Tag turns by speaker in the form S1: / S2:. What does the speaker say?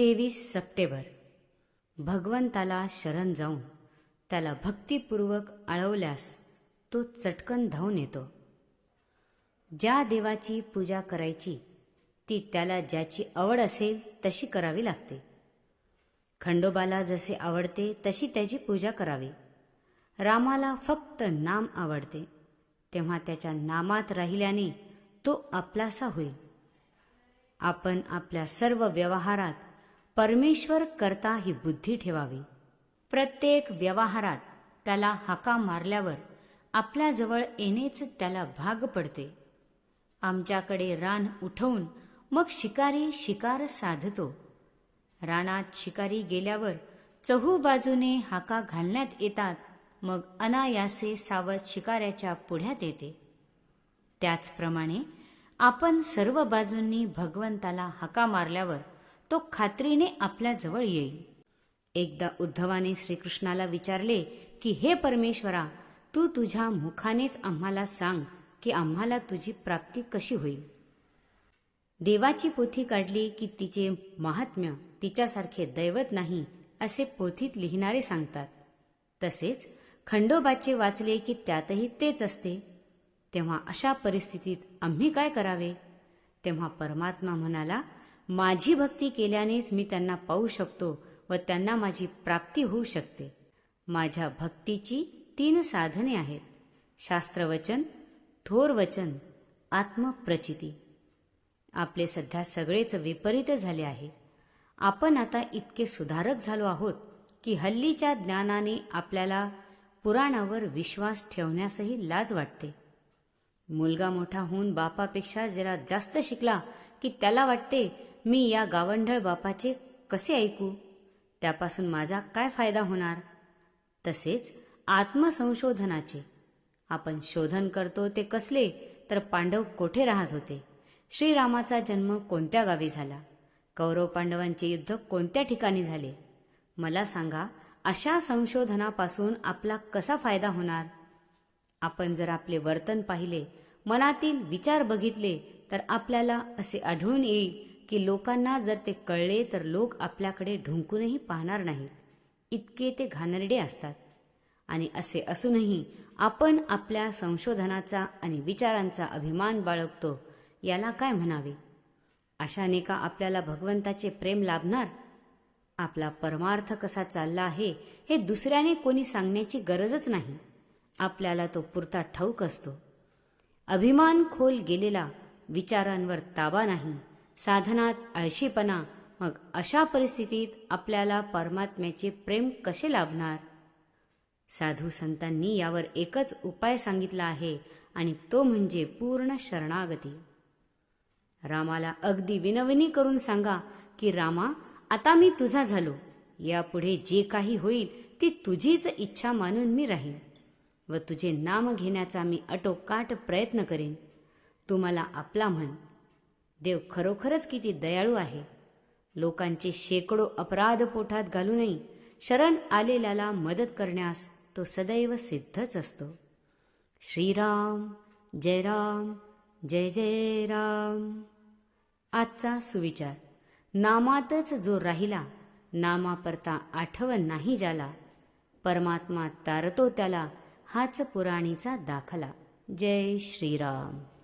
S1: तेवीस सप्टेंबर. भगवंताला शरण जाऊन त्याला भक्तिपूर्वक आळवल्यास तो चटकन धावून येतो. ज्या देवाची पूजा करायची ती त्याला ज्याची आवड असेल तशी करावी लागते. खंडोबाला जसे आवडते तशी त्याची पूजा करावी. रामाला फक्त नाम आवडते. तेव्हा त्याच्या नामात राहिल्याने तो आपलासा होईल. आपण आपल्या सर्व व्यवहारात परमेश्वर करता ही बुद्धी ठेवावी. प्रत्येक व्यवहारात त्याला हाका मारल्यावर आपल्याजवळ येणेच त्याला भाग पडते. आमच्याकडे रान उठवून मग शिकारी शिकार साधतो. रानात शिकारी गेल्यावर चहू बाजूने हाका घालण्यात येतात मग अनायासे सावध शिकाऱ्याच्या पुढ्यात येते. त्याचप्रमाणे आपण सर्व बाजूंनी भगवंताला हाका मारल्यावर तो खात्रीने आपल्याजवळ येईल. एकदा उद्धवाने श्रीकृष्णाला विचारले की हे परमेश्वरा तू तुझ्या मुखानेच आम्हाला सांग की आम्हाला तुझी प्राप्ती कशी होईल? देवाची पोथी काढली की तिचे महात्म्य तिच्यासारखे दैवत नाही असे पोथीत लिहिणारे सांगतात. तसेच खंडोबाचे वाचले की त्यातही तेच असते. तेव्हा अशा परिस्थितीत आम्ही काय करावे? तेव्हा परमात्मा म्हणाला माझी भक्ती केल्यानेच मी त्यांना पाहू शकतो व त्यांना माझी प्राप्ती होऊ शकते. माझ्या भक्तीची तीन साधने आहेत. शास्त्रवचन थोर वचन आत्मप्रचिती. आपले सध्या सगळेच विपरीत झाले आहे. आपण आता इतके सुधारक झालो आहोत की हल्लीच्या ज्ञानाने आपल्याला पुराणावर विश्वास ठेवण्यासही लाज वाटते. मुलगा मोठा होऊन बापापेक्षा जरा जास्त शिकला की त्याला वाटते मी या गावंढळ बापाचे कसे ऐकू? त्यापासून माझा काय फायदा होणार? तसेच आत्मसंशोधनाचे. आपण शोधन करतो ते कसले तर पांडव कोठे राहत होते? श्रीरामाचा जन्म कोणत्या गावी झाला? कौरव पांडवांचे युद्ध कोणत्या ठिकाणी झाले? मला सांगा अशा संशोधनापासून आपला कसा फायदा होणार? आपण जर आपले वर्तन पाहिले मनातील विचार बघितले तर आपल्याला असे आढळून येईल की लोकांना जर ते कळले तर लोक आपल्याकडे ढुंकूनही पाहणार नाहीत. इतके ते घाणेरडे असतात. आणि असे असूनही आपण आपल्या संशोधनाचा आणि विचारांचा अभिमान बाळगतो याला काय म्हणावे? अशाने का आपल्याला भगवंताचे प्रेम लाभणार? आपला परमार्थ कसा चालला आहे हे दुसऱ्याने कोणी सांगण्याची गरजच नाही. आपल्याला तो पुरता ठाऊक असतो. अभिमान खोल गेलेला विचारांवर ताबा नाही. साधनात आळशीपणा मग अशा परिस्थितीत आपल्याला परमात्म्याचे प्रेम कसे लाभणार? साधू संतांनी यावर एकच उपाय सांगितला आहे आणि तो म्हणजे पूर्ण शरणागती. रामाला अगदी विनवणी करून सांगा की रामा आता मी तुझा झालो. यापुढे जे काही होईल ती तुझीच इच्छा मानून मी राहीन व तुझे नाम घेण्याचा मी अटोकाट प्रयत्न करेन. तू मला आपला म्हण. देव खरोखरच किती दयाळू आहे. लोकांचे शेकडो अपराध पोटात घालूनही शरण आलेल्याला मदत करण्यास तो सदैव सिद्धच असतो. श्रीराम जय राम जय जय राम. आजचा सुविचार. नामातच जो राहिला नामापरता आठवण नाही ज्याला. परमात्मा तारतो त्याला हाच पुराणीचा दाखला. जय श्रीराम.